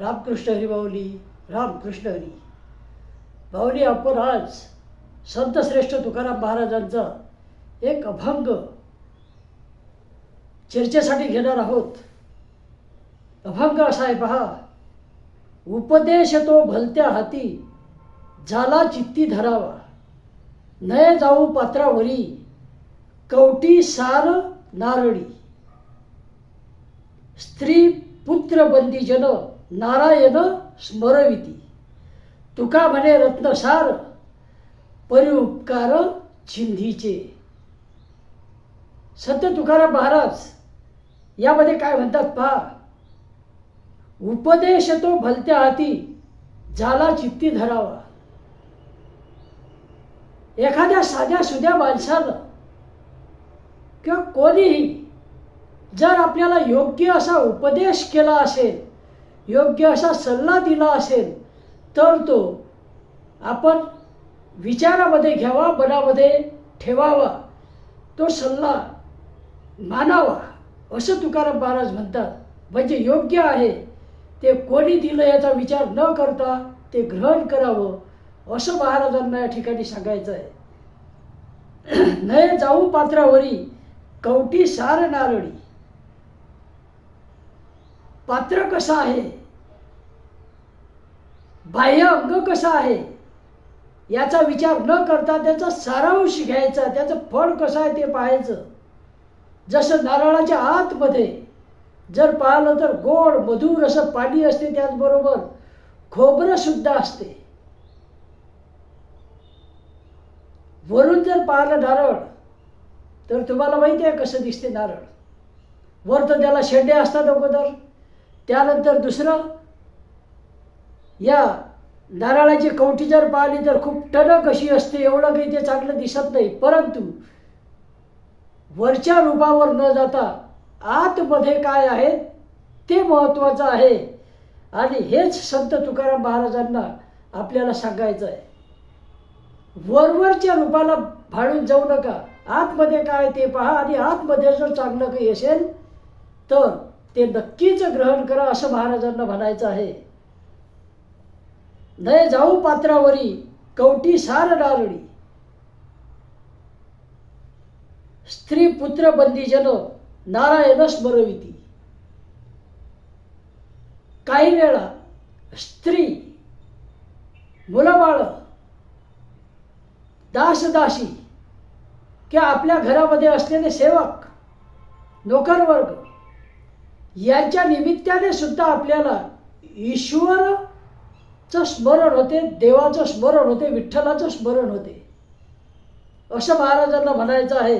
रामकृष्ण हरी बावली रामकृष्ण हरी. माऊली आपण आज संतश्रेष्ठ तुकाराम महाराजांचा एक अभंग चर्चेसाठी घेणार आहोत. अभंग असा आहे पहा. उपदेश तो भलत्या हाती झाला चित्ती धरावा. नय जाऊ पात्रावरी कवटी सार नारळी. स्त्री पुत्र बंदीजन नारायण स्मरविती. तुका म्हणे रत्नसार परिउपकार चिंधीचे. संत तुकाराम महाराज यामध्ये काय म्हणतात पहा. उपदेश तो भलत्या हाती झाला चित्ती धरावा. एखाद्या साध्या सुध्या माणसानं किंवा कोणीही जर आपल्याला योग्य असा उपदेश केला असेल योग्य असा सल्ला दिला असेल तर तो आपण विचारामध्ये घ्यावा मनामध्ये ठेवावा. तो सल्ला मानावा असं तुकाराम महाराज म्हणतात. म्हणजे योग्य आहे ते कोणी दिलं याचा विचार न करता ते ग्रहण करावं असं महाराजांना या ठिकाणी सांगायचं आहे नये जाऊ पात्रावरी कवटी सार नारळी. पात्र कसं आहे? बाह्य अंग कसं आहे? याचा विचार न करता त्याचा सारांश घ्यायचा त्याचं फळ कसं आहे ते पाहायचं. जसं नारळाच्या आतमध्ये जर पाहिलं तर गोड मधुर असं पाणी असते त्याचबरोबर खोबरं सुद्धा असते. वरून जर पाहिलं नारळ तर तुम्हाला माहिती आहे कसं दिसते नारळ? वर तर त्याला शेंडे असतात अगोदर. त्यानंतर दुसरं या नारळाची कवटी जर पाहिली तर खूप टणक अशी असते एवढं काही ते चांगलं दिसत नाही. परंतु वरच्या रूपावर न जाता आतमध्ये काय आहे ते महत्त्वाचं आहे. आणि हेच संत तुकाराम महाराजांना आपल्याला सांगायचं आहे. वरवरच्या रूपाला भाडून जाऊ नका. आतमध्ये काय ते पहा. आणि आतमध्ये जर चांगलं काही असेल तर ते नक्कीच ग्रहण करा असं महाराजांना म्हणायचं आहे. नय जाऊ पात्रावरी कवटी सार नारळी. स्त्री पुत्र बंदीजन नारायण स्मरविती. काही वेळा स्त्री मुलंबाळ दासदासी किंवा आपल्या घरामध्ये असलेले सेवक नोकरवर्ग यांच्या निमित्ताने सुद्धा आपल्याला ईश्वरचं स्मरण होते देवाचं स्मरण होते विठ्ठलाचं स्मरण होते. असं महाराजांना म्हणायचं आहे.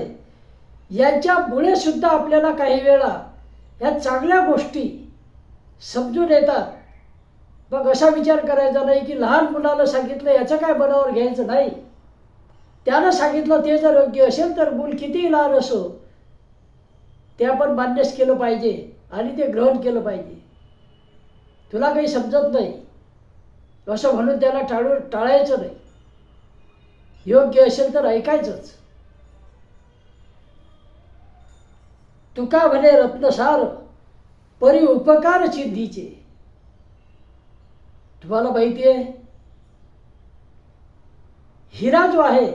यांच्यामुळे सुद्धा आपल्याला काही वेळा ह्या चांगल्या गोष्टी समजून येतात. मग असा विचार करायचा नाही की लहान मुलाला सांगितलं याचं काय मनावर घ्यायचं नाही. त्यानं सांगितलं ते जर योग्य असेल तर मूल कितीही लहान असो ते आपण मान्यच केलं पाहिजे. आणि ते ग्रहण केलं पाहिजे. तुला काही समजत नाही. असं म्हणून त्याला टाळू टाळायचं नाही. योग्य असेल तर ऐकायचंच. तुका म्हणे रत्नसार परी उपकार सिद्धीचे. तुम्हाला माहिती आहे? हिरा जो आहे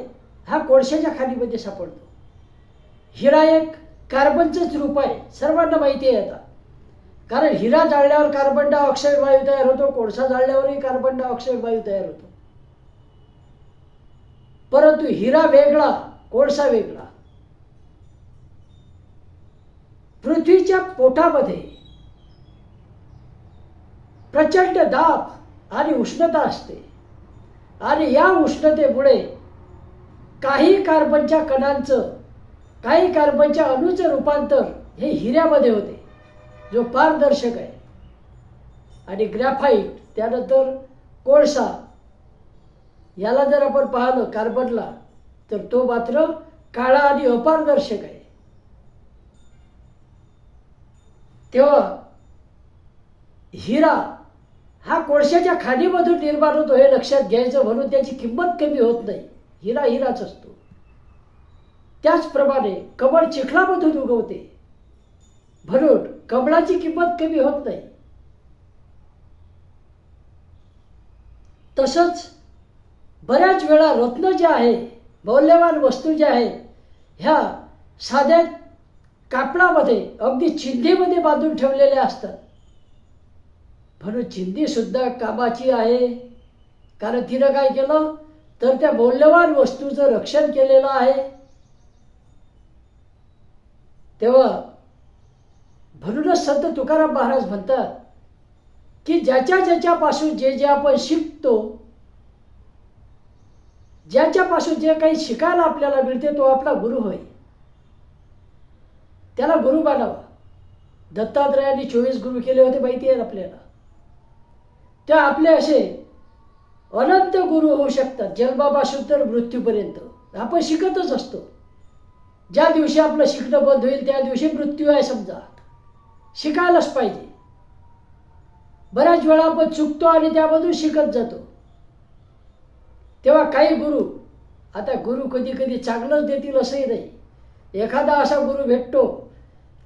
हा कोळशाच्या खालीमध्ये सापडतो. हिरा एक कार्बनचंच रूप आहे. सर्वांना माहिती आहे आता. कारण हिरा जाळल्यावर कार्बन डायऑक्साईड वायू तयार होतो कोळसा जाळल्यावरही कार्बन डायऑक्साईड वायू तयार होतो. परंतु हिरा वेगळा कोळसा वेगळा. पृथ्वीच्या पोटामध्ये प्रचंड दाब आणि उष्णता असते. आणि या उष्णतेमुळे काही कार्बनच्या कणांचं काही कार्बनच्या अणूचे रूपांतर हे हिऱ्यामध्ये होते जो पारदर्शक आहे. आणि ग्रॅफाईट त्यानंतर कोळसा याला जर आपण पाहिलं कार्बनला तर तो मात्र काळा आणि अपारदर्शक आहे. तेव्हा हिरा हा कोळशाच्या खाणीमधून निर्माण होतो हे लक्षात घ्यायचं म्हणून त्याची किंमत कमी होत नाही. हिरा हिराच असतो. त्याचप्रमाणे कमळ चिखलामधून उगवते. म्हणून कमळाची किंमत कमी होत नाही. तसंच बऱ्याच वेळा रत्न जे आहे मौल्यवान वस्तू ज्या आहे ह्या साध्या कापडामध्ये अगदी चिंधीमध्ये बांधून ठेवलेल्या असतात. म्हणून चिंधीसुद्धा कामाची आहे. कारण तिनं काय केलं? तर त्या मौल्यवान वस्तूचं रक्षण केलेलं आहे. तेव्हा म्हणूनच संत तुकाराम महाराज म्हणतात की ज्याच्या ज्याच्यापासून जे जे आपण शिकतो ज्याच्यापासून जे काही शिकायला आपल्याला मिळते तो आपला गुरु होय. त्याला गुरु मानावा दत्तात्रयाने चोवीस गुरु केले होते माहिती आहेत आपल्याला. त्या आपले असे अनंत गुरु होऊ शकतात. जन्मापासून तर मृत्यूपर्यंत. आपण शिकतच असतो. ज्या दिवशी आपलं शिकणं बंद होईल त्या दिवशी मृत्यू आहे समजा. शिकायलाच पाहिजे. बऱ्याच वेळा आपण चुकतो आणि त्यामधून शिकत जातो. तेव्हा काही गुरु आता गुरु कधी कधी चांगलंच देतील असंही नाही. एखादा असा गुरु भेटतो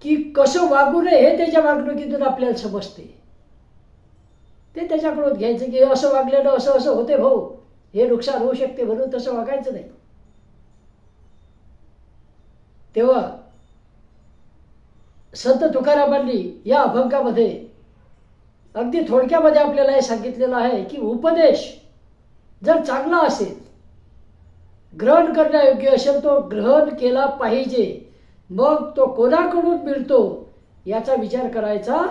की कसं वागू नये हे त्याच्या वागणुकीतून आपल्याला समजते. ते त्याच्याकडून घ्यायचं की असं वागलेलं असं असं होते भाऊ. हे नुकसान होऊ शकते म्हणून तसं वागायचं नाही. तेव्हा संत तुकारामांनी या अभंगामध्ये अगदी थोडक्यामध्ये आपल्याला हे सांगितलेलं आहे की उपदेश जर चांगला असेल ग्रहण करण्यायोग्य असेल तो ग्रहण केला पाहिजे. मग तो कोणाकडून मिळतो याचा विचार करायचा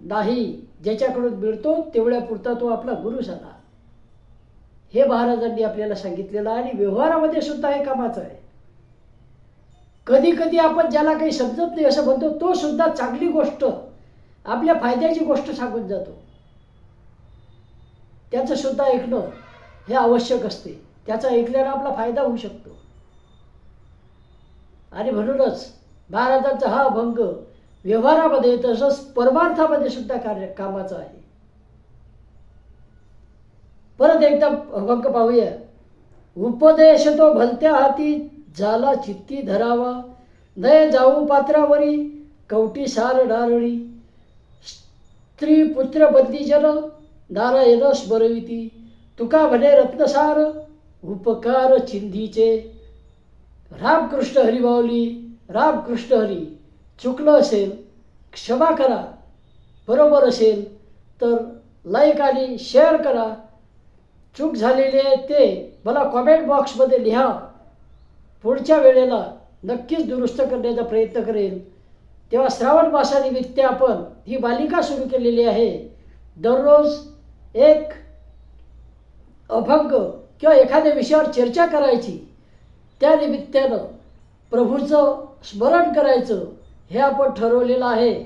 नाही. ज्याच्याकडून मिळतो तेवढ्या पुरता तो आपला गुरु झाला हे महाराजांनी आपल्याला सांगितलेलं आहे आणि व्यवहारामध्ये सुद्धा हे कामाचं आहे. कधी कधी आपण ज्याला काही समजत नाही असं म्हणतो तो सुद्धा चांगली गोष्ट आपल्या फायद्याची गोष्ट सांगून जातो. त्याचं सुद्धा ऐकणं हे आवश्यक असते. त्याचा ऐकल्यानं आपला फायदा होऊ शकतो. आणि म्हणूनच महाराजांचा हा अभंग व्यवहारामध्ये तसंच परमार्थामध्ये सुद्धा कार्य कामाचा आहे. परत एकदा अभंग पाहूया. उपदेश तो भलत्या हाती झाला चित्ती धरावा. नय जाऊ पात्रावरी कवटी सार डारळी. स्त्री पुत्र बंदीजन नारायण स्मरविती. तुका म्हणे रत्नसार उपकार चिंधीचे. रामकृष्ण हरी रामकृष्ण हरी चुकलं असेल क्षमा करा. बरोबर असेल तर लाईक आणि शेअर करा. चूक झालेली आहे ते मला कॉमेंट बॉक्समध्ये लिहा. पुढच्या वेळेला नक्कीच दुरुस्त करण्याचा प्रयत्न करेल. तेव्हा श्रावण मासानिमित्त आपण ही मालिका सुरू केलेली आहे. दररोज एक अभंग किंवा एखाद्या विषयावर चर्चा करायची. त्या निमित्तानं प्रभूचं स्मरण करायचं हे आपण ठरवलेलं आहे.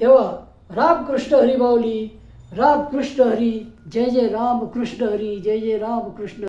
तेव्हा रामकृष्ण हरी माऊली रामकृष्ण हरी जय जय रामकृष्ण हरी जय जय रामकृष्ण